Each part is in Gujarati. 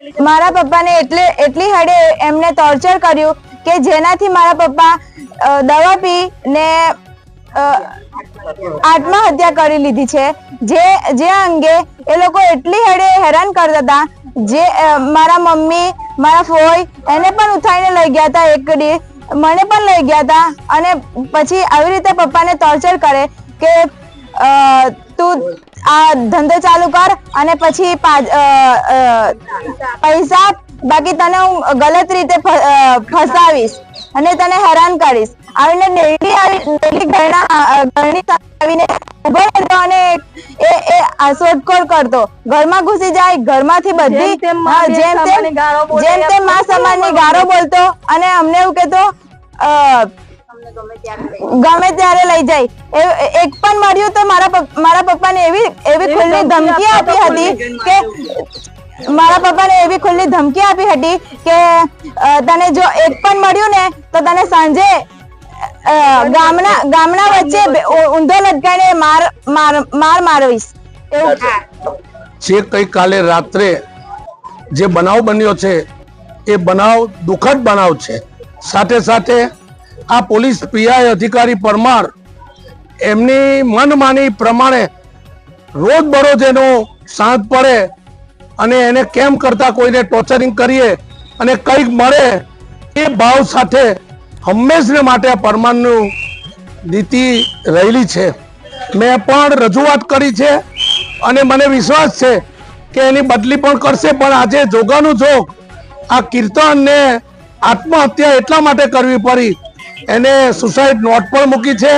મારા પપ્પાને એટલે એટલી હડે એમને ટોર્ચર કર્યું કે જેનાથી મારા પપ્પા દવા પી ને આત્મહત્યા કરી લીધી છે. જે જે અંગે એ લોકો એટલી હડે હેરાન કરતા હતા જે મારા મમ્મી, મારા ફોઈ એને પણ ઉઠાઈને લઈ ગયા હતા એક મને પણ લઈ ગયા હતા અને પછી આવી રીતે પપ્પાને ટોર્ચર કરે કે તું આ ધંધો ચાલુ કર અને પછી પૈસા બાકી તને હું ગલત રીતે ફસાવીશ અને તને હેરાન કરીશ. આવીને ડેલી આવી ડેલી ઘરના ઘરની આવીને ઊભો રહેતો અને એ એ શોધખોળ કરતો. ઘરમાં ઘૂસી જાય ઘરમાંથી બધી જેમ તેમ જેમ તેમ મા સમાજની ગાળો બોલતો અને અમને એવું કહેતો અ, ગમે ત્યારે લઈ જાય. એક પણ મળ્યું તો મારા મારા પપ્પાને એવી એવી ખુલ્લી ધમકી આપી હતી કે મારા પપ્પાને એવી ખુલ્લી ધમકી આપી હતી કે તને જો એક પણ મળ્યું ને તો તને સાંજે ગામના ગામના વચ્ચે ઊંધો લટકાઈને માર માર માર મારવીશ. જે કઈ કાલે રાત્રે જે બનાવ બન્યો છે એ બનાવ દુઃખદ બનાવ છે. સાથે સાથે આ પોલીસ પીઆઈ અધિકારી પરમાર એમની મનમાની પ્રમાણે રોજ બરોજ એનો સાંજ પડે અને એને કેમ કરતા કોઈને ટોર્ચરિંગ કરીએ અને કંઈક મળે એ ભાવ સાથે હંમેશને માટે પરમારનું નીતિ રહેલી છે. મેં પણ રજૂઆત કરી છે અને મને વિશ્વાસ છે કે એની બદલી પણ કરશે, પણ આજે જોગાનું જોગ આ કીર્તનને આત્મહત્યા એટલા માટે કરવી પડી એને સુસાઇડ નોટ પણ મૂકી છે.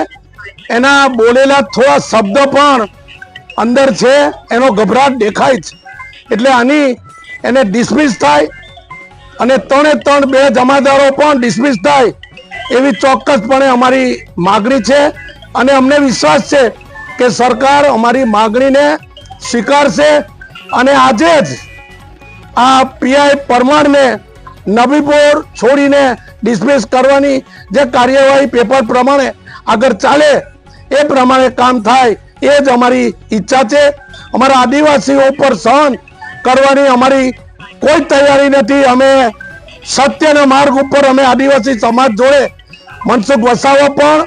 એના બોલેલા થોડા શબ્દ પણ અંદર છે. એનો ગભરાટ દેખાય છે. એટલે આની એને ડિસમિસ થાય અને ત્રણે ત્રણ બે જમાદારો પણ ડિસમિસ થાય એવી ચોક્કસપણે અમારી માગણી છે. અને અમને વિશ્વાસ છે કે સરકાર અમારી માગણીને સ્વીકારશે અને આજે જ આ પીઆઈ પરમારને નબીપોર છોડીને ડિસમિસ કરવાની જે કાર્યવાહી પેપર પ્રમાણે આગળ ચાલે એ પ્રમાણે કામ થાય એ જ અમારી ઈચ્છા છે. અમારા આદિવાસીઓ ઉપર સહન કરવાની અમારી કોઈ તૈયારી નથી. અમે સત્યના માર્ગ ઉપર અમે આદિવાસી સમાજ જોડે મનસુખ વસાવા પણ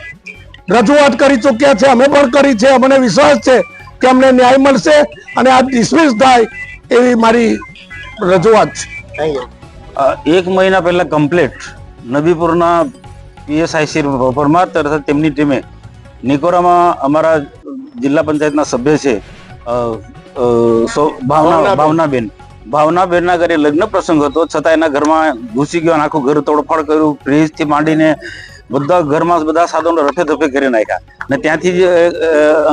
રજૂઆત કરી ચૂક્યા છે. અમે પણ કરી છે. અમને વિશ્વાસ છે કે અમને ન્યાય મળશે અને આ ડિસમિસ થાય એવી મારી રજૂઆત છે. એક મહિના પહેલા કમ્પ્લીટ નબીપુરના પીએસઆઈ શ્રી પરમાર તથા તેમની ટીમે નિકોરામાં અમારા જિલ્લા પંચાયતના સભ્ય છે ભાવના ભાવનાબેન. ભાવનાબેનના ઘરે લગ્ન પ્રસંગ હતો છતાં એના ઘરમાં ઘૂસી ગયો અને આખું ઘર તોડફાડ કર્યું ફ્રીજથી માંડીને બધા ઘરમાં બધા સાધનો રફે ધફે કરી નાખ્યા. અને ત્યાંથી જ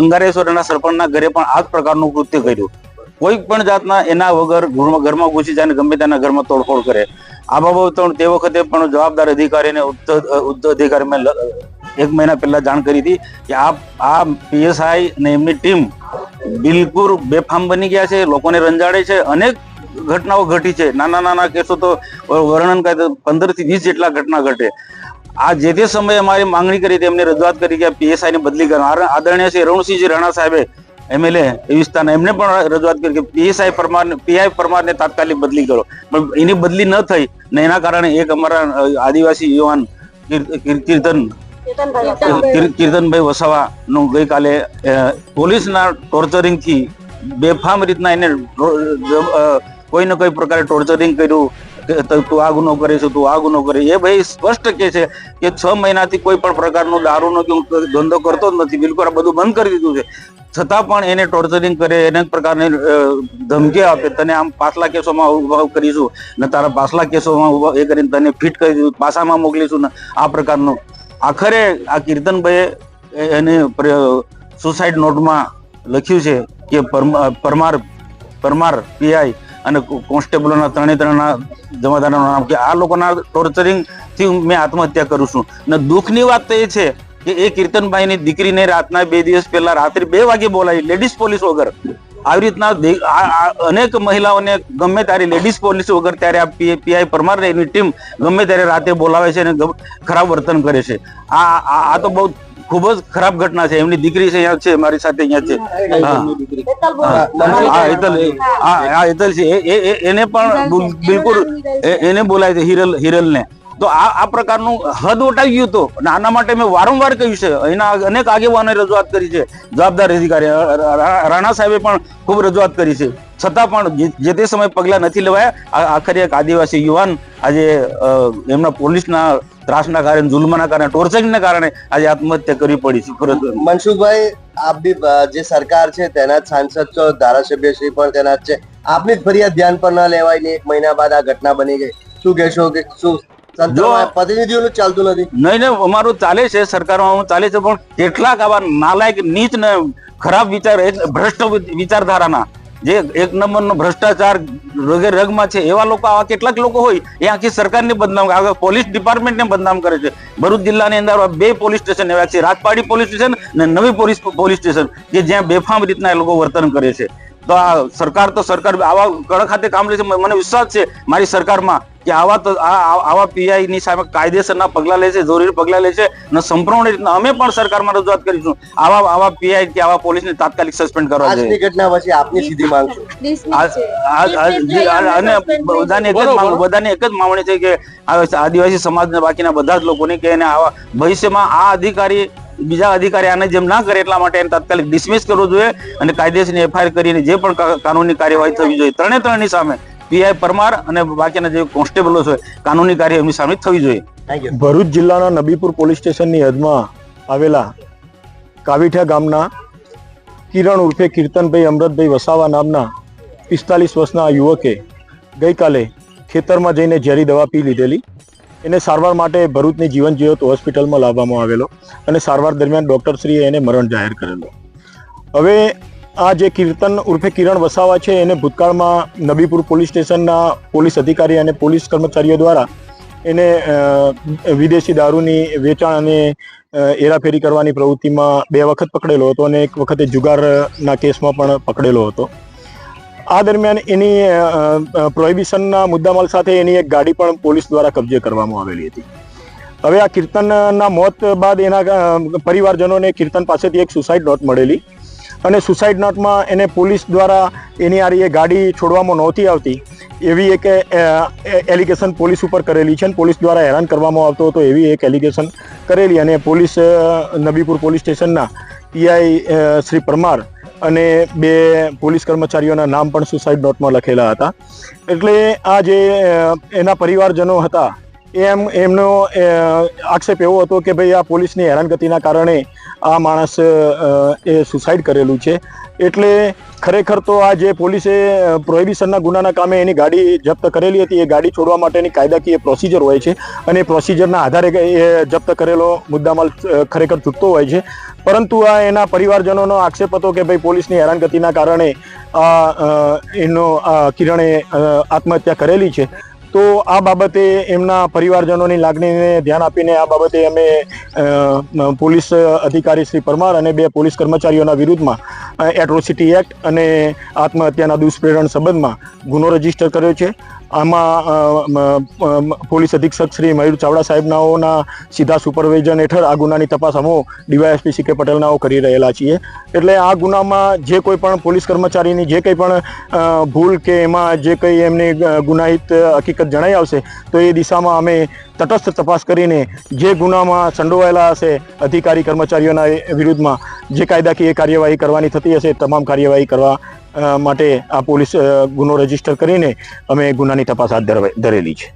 અંગારેશ્વરના સરપંચના ઘરે પણ આ જ પ્રકારનું કૃત્ય કર્યું. કોઈ પણ જાતના એના વગર ઘરમાં ઘૂસી જાય ગમે તેના ઘરમાં તોડફોડ કરે. આ બાબત તે વખતે પણ જવાબદાર અધિકારીને ઉચ્ચ અધિકારી મેં એક મહિના પહેલા જાણ કરી હતી કે આ આ પીએસઆઈ અને એમની ટીમ બિલકુલ બેફામ બની ગયા છે, લોકોને રંજાડે છે, અનેક ઘટનાઓ ઘટી છે. નાના નાના કેસો તો વર્ણન કરે પંદરથી વીસ જેટલા ઘટના ઘટે. આ જે તે સમયે અમારી માંગણી કરી હતી, એમને રજૂઆત કરી કે પીએસઆઈ ની બદલી કરવા આદરણીય શ્રી રણસિંહજી રાણા સાહેબે એમએલએ એ વિસ્તારના એમને પણ રજૂઆત કરી કે પીએસઆઈ પરમાર પીઆઈ પરમારને તાત્કાલિક બદલી કરો. પણ એની બદલી ન થઈ ને એના કારણે એક અમારા આદિવાસી યુવાન કીર- કીર- કીર્તન કીર્તનભાઈ વસાવા. નું ગઈકાલે પોલીસના ટોર્ચરિંગથી બેફામ રીતના એને કોઈ ને કોઈ પ્રકારે ટોર્ચરિંગ કર્યું. ત- આ ગુનો કરીશું, તું આ ગુનો કરી એ ભાઈ સ્પષ્ટ કે છે કે છ મહિનાથી કોઈ પણ પ્રકારનો દારૂનો કે હું ધંધો કરતો જ નથી. બિલકુલ આ બધું બંધ કરી દીધું છે. છતાં પણ એને ટોર્ચરિંગ કરે, એને પ્રકારની ધમકી આપે. તને આમ પાછલા કેસોમાં ઊભા કરીશું, ને તારા પાછલા કેસોમાં ઊભા એ કરીને તને ફિટ કરી દીધું પાસામાં મોકલીશું ને આ પ્રકારનું. આખરે આ કીર્તનભાઈએ એને સુસાઇડ નોટમાં લખ્યું છે કે પરમા- પરમાર પરમાર પીઆઈ અને કોન્સ્ટેબલોના ત્રણે ત્રણના જમાદારોના નામ કે આ લોકોના ટોર્ચરિંગથી મેં આત્મહત્યા કરું છું. અને દુઃખની વાત તો એ છે કે એ કીર્તનભાઈની દીકરીને રાતના બે દિવસ પહેલા રાત્રે બે વાગે બોલાવી. લેડીઝ પોલીસ વગર. આવી રીતના અનેક મહિલાઓને ગમે ત્યારે લેડીઝ પોલીસ વગર ત્યારે આ પીઆઈ પરમારને એની ટીમ ગમે ત્યારે રાતે બોલાવે છે અને ખરાબ વર્તન કરે છે. આ આ તો બહુ ખૂબ જ ખરાબ ઘટના છે. એમની દીકરી છે અહીંયા છે મારી સાથે અહીંયા છે. હા. હેતલ હા હેતલ છે. એને પણ બિલકુલ એ- એને બોલાય છે હિરલ હિરલને. તો આ આ પ્રકારનું હદ વટાવી ગયું હતું. આના માટે મેં વારંવાર કહ્યું છે. અહીંના અનેક આગેવાનોએ રજૂઆત કરી છે. જવાબદાર અધિકારી રાણા સાહેબે પણ ખૂબ રજૂઆત કરી છે. છતાં પણ જે- તે સમયે પગલાં નથી લેવાયા આખરે એક આદિવાસી યુવાન આજે એમના પોલીસના ત્રાસના કારણે, જુલ્મના કારણે ટોર્ચરિંગના કારણે આજે આત્મહત્યા કરવી પડી છે. મનસુખભાઈ, આપ બી જે સરકાર છે તેના જ સાંસદ છો, ધારાસભ્ય શ્રી પણ તેના જ છે. આપની ફરિયાદ ધ્યાન પર ન લેવાય ને એક મહિના બાદ આ ઘટના બની ગઈ. શું કહેશો કે, શું પ્રતિનિધિઓનું ચાલતું નથી. નહીં નહીં અમારું ચાલે છે સરકારમાં ચાલે છે પણ કેટલાક આવા નાલાયક નીચ ને ખરાબ વિચાર ભ્રષ્ટ વિચારધારાના જે એક નંબરનો ભ્રષ્ટાચાર રગે રગમાં છે એવા લોકો આવા કેટલાક લોકો હોય એ આખી સરકારને બદનામ કરે પોલીસ ડિપાર્ટમેન્ટને બદનામ કરે છે. ભરૂચ જિલ્લાની અંદર બે પોલીસ સ્ટેશન એવા છે રાજપાડી પોલીસ સ્ટેશન અને નવી પોલીસ પોલીસ સ્ટેશન કે જ્યાં બેફામ રીતના એ લોકો વર્તન કરે છે. તો આ સરકાર તો સરકાર આવા કડક ખાતે કામ લે છે મને વિશ્વાસ છે મારી સરકારમાં કે આવા આવા પીઆઈ ની સામે કાયદેસરના પગલા લે છે જરૂરી પગલા લે છે અને સંપૂર્ણ રીતના અમે પણ સરકારમાં રજૂઆત કરીશું. આવા આવા પીઆઈ કે આવા પોલીસને તાત્કાલિક સસ્પેન્ડ કરવા જોઈએ. ઘટના પછી આપની સીધી માંગ અને બધાને એક જ બધાને એક જ માંગણી છે કે આદિવાસી સમાજના બાકીના બધા જ લોકોને કે એને આવા ભવિષ્યમાં આ અધિકારી બીજા અધિકારી આને જેમ ના કરે એટલા માટે એને તાત્કાલિક ડિસમિસ કરવું જોઈએ અને કાયદેસરની એફઆઈઆર કરીને જે પણ કાનૂની કાર્યવાહી થવી જોઈએ. ત્રણે ત્રણની સામે. પીઆઈ પરમાર અને બાકીના જે કોન્સ્ટેબલો છે કાનૂની કાર્ય એમની સામે થવી જોઈએ. થેન્ક યુ ભરૂચ જિલ્લાના નબીપુર પોલીસ સ્ટેશનની હદમાં આવેલા કાવીઠા ગામના કિરણ ઉર્ફે કીર્તનભાઈ અમૃતભાઈ વસાવા નામના પિસ્તાલીસ વર્ષના આ યુવકે ગઈકાલે ખેતરમાં જઈને ઝેરી દવા પી લીધેલી. એને સારવાર માટે ભરૂચની જીવન જીવત હોસ્પિટલમાં લાવવામાં આવેલો અને સારવાર દરમિયાન ડૉક્ટરશ્રીએ એને મરણ જાહેર કરેલો. હવે આ જે કીર્તન ઉર્ફે કિરણ વસાવા છે, એને ભૂતકાળમાં નબીપુર પોલીસ સ્ટેશનના પોલીસ અધિકારી અને પોલીસ કર્મચારીઓ દ્વારા એને વિદેશી દારૂની વેચાણ અને એરાફેરી કરવાની પ્રવૃત્તિમાં બે વખત પકડેલો હતો અને એક વખતે જુગારના કેસમાં પણ પકડેલો હતો. આ દરમિયાન એની પ્રોહિબિશનના મુદ્દામાલ સાથે એની એક ગાડી પણ પોલીસ દ્વારા કબજે કરવામાં આવેલી હતી. હવે આ કીર્તનના મોત બાદ એના પરિવારજનોને કીર્તન પાસેથી એક સુસાઇડ નોટ મળેલી. અને સુસાઇડ નોટમાં એને પોલીસ દ્વારા એની આરીએ ગાડી છોડવામાં નહોતી આવતી. એવી એક એલિગેશન પોલીસ ઉપર કરેલી છે અને પોલીસ દ્વારા હેરાન કરવામાં આવતો હતો એવી એક એલિગેશન કરેલી અને પોલીસ નબીપુર પોલીસ સ્ટેશનના પીઆઈ શ્રી પરમાર અને બે પોલીસ કર્મચારીઓના નામ પણ સુસાઇડ નોટમાં લખેલા હતા. એટલે આ જે એના પરિવારજનો હતા એમ, એમનો આક્ષેપ એવો હતો કે ભાઈ આ પોલીસની હેરાનગતિના કારણે આ માણસ એ સુસાઇડ કરેલું છે. એટલે ખરેખર તો આ જે પોલીસે પ્રોહિબિશનના ગુનાના કામે એની ગાડી જપ્ત કરેલી હતી, એ ગાડી છોડવા માટેની કાયદાકીય પ્રોસિજર હોય છે અને એ પ્રોસિજરના આધારે એ જપ્ત કરેલો મુદ્દામાલ ખરેખર ચૂકતો હોય છે. પરંતુ આ એના પરિવારજનોનો આક્ષેપ હતો કે ભાઈ પોલીસની હેરાનગતિના કારણે આ એનો કિરણે આત્મહત્યા કરેલી છે. તો આ બાબતે એમના પરિવારજનોની લાગણીને ધ્યાન આપીને આ બાબતે અમે પોલીસ અધિકારી શ્રી પરમાર અને બે પોલીસ કર્મચારીઓના વિરુદ્ધમાં એટ્રોસિટી એક્ટ અને આત્મહત્યાના દુષ્પ્રેરણ સંબંધમાં ગુનો રજિસ્ટર કર્યો છે. આમાં પોલીસ અધિક્ષક શ્રી મયુર ચાવડા સાહેબનાઓના સીધા સુપરવિઝન હેઠળ આ ગુનાની તપાસ અમો ડીવાયએસપી સી કે પટેલનાઓ કરી રહેલા છીએ. એટલે આ ગુનામાં જે કોઈ પણ પોલીસ કર્મચારીની જે કંઈ પણ ભૂલ કે એમાં જે કંઈ એમની ગુનાહિત હકીકત જણાઈ આવશે, તો એ દિશામાં અમે તટસ્થ તપાસ કરીને જે ગુનામાં સંડોવાયેલા હશે, અધિકારી કર્મચારીઓના વિરુદ્ધમાં જે કાયદાકીય કાર્યવાહી કરવાની થતી હશે તમામ કાર્યવાહી કરવા માટે આ પોલીસ ગુનો રજિસ્ટર કરીને અમે ગુનાની તપાસ હાથ ધરેલી છે.